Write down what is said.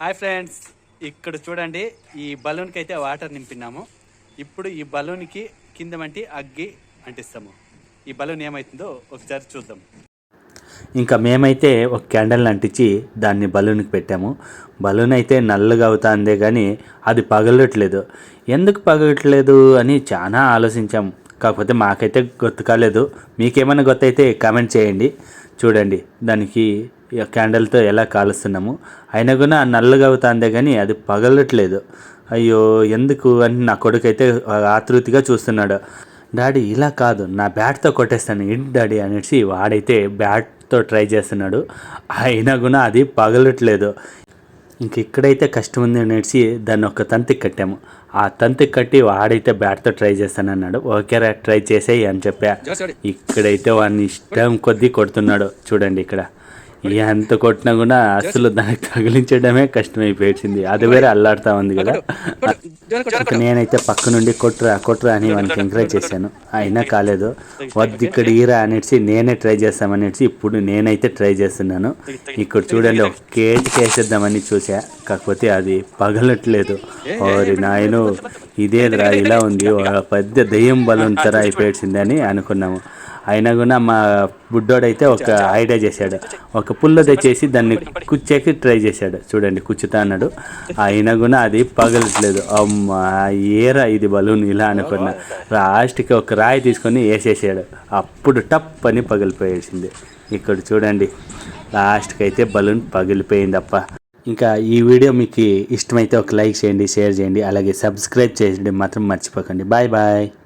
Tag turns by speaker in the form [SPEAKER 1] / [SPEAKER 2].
[SPEAKER 1] Hi friends ఇక్కడ చూడండి ఈ బలూన్కి అయితే వాటర్ నింపినాము. ఇప్పుడు ఈ బలూన్కి కింద వంటి అగ్గి అంటిస్తాము. ఈ బలూన్ ఏమవుతుందో ఒకసారి చూద్దాం. ఇంకా మేమైతే ఒక క్యాండిల్ అంటించి దాన్ని బలూన్కి పెట్టాము. బలూన్ అయితే నల్లగా అవుతుందే కానీ అది పగలట్లేదు. ఎందుకు పగలట్లేదు అని చాలా ఆలోచించాము కాకపోతే మాకైతే గుర్తు కాలేదు. మీకేమైనా గుర్తయితే కామెంట్ చేయండి. చూడండి దానికి క్యాండిల్తో ఎలా కాలుస్తున్నాము. అయినా కూడా నల్లగా అవుతుందే కానీ అది పగలట్లేదు. అయ్యో ఎందుకు అని నా కొడుకైతే ఆతృతిగా చూస్తున్నాడు. డాడీ ఇలా కాదు. నా బ్యాట్తో కొట్టేస్తాను. ఏంటి డాడీ? అనేసి వాడైతే బ్యాట్తో ట్రై చేస్తున్నాడు. అయినా కూడా అది పగలట్లేదు. ఇంక ఇక్కడైతే కష్టం ఉంది అనేసి దాన్ని ఒక తంతికి కట్టాము. ఆ తంతికి కట్టి వాడైతే బ్యాట్తో ట్రై చేస్తానన్నాడు. ఓకేరా ట్రై చేసేయి అని చెప్పా. ఇక్కడైతే వాడిని ఇష్టం కొద్దీ కొడుతున్నాడు. చూడండి ఇక్కడ. ఎంత కొట్టినా కూడా అసలు దానికి తగిలించడమే కష్టమైపోయింది అది వేరే అల్లాడుతూ ఉంది కదా. నేనైతే పక్క నుండి కొట్టురా కొట్టురా అని వానికి ఎంకరేజ్ చేశాను. అయినా కాలేదు. వద్దు ఇక్కడ ఈరా అనేసి నేనే ట్రై చేస్తామనేసి ఇప్పుడు నేనైతే ట్రై చేస్తున్నాను. ఇక్కడ చూడండి ఒక కేజీకి వేసేద్దామని చూసా కాకపోతే అది పగలట్లేదు. ఓరి నాయను ఇదేదిరా ఇలా ఉంది. పెద్ద దెయ్యం బలం తర అయిపోయింది అని అనుకున్నాము. అయినా కూడా మా బుడ్డోడైతే ఒక ఐడియా చేశాడు. ఒక పుల్ల తెచ్చేసి దాన్ని కుచ్చేకి ట్రై చేశాడు. చూడండి కుచ్చుతా అన్నాడు. అయినా కూడా అది పగలట్లేదు. అమ్మా ఏరా ఇది బలూన్ ఇలా అనుకున్నా. లాస్ట్కి ఒక రాయి తీసుకొని వేసేసాడు. అప్పుడు టప్ అని పగిలిపోయేసింది. ఇక్కడ చూడండి లాస్ట్కి అయితే బలూన్ పగిలిపోయింది అప్ప ఇంకా ఈ వీడియో మీకు ఇష్టమైతే ఒక లైక్ చేయండి షేర్ చేయండి అలాగే సబ్స్క్రైబ్ చేయండి మాత్రం మర్చిపోకండి. Bye bye.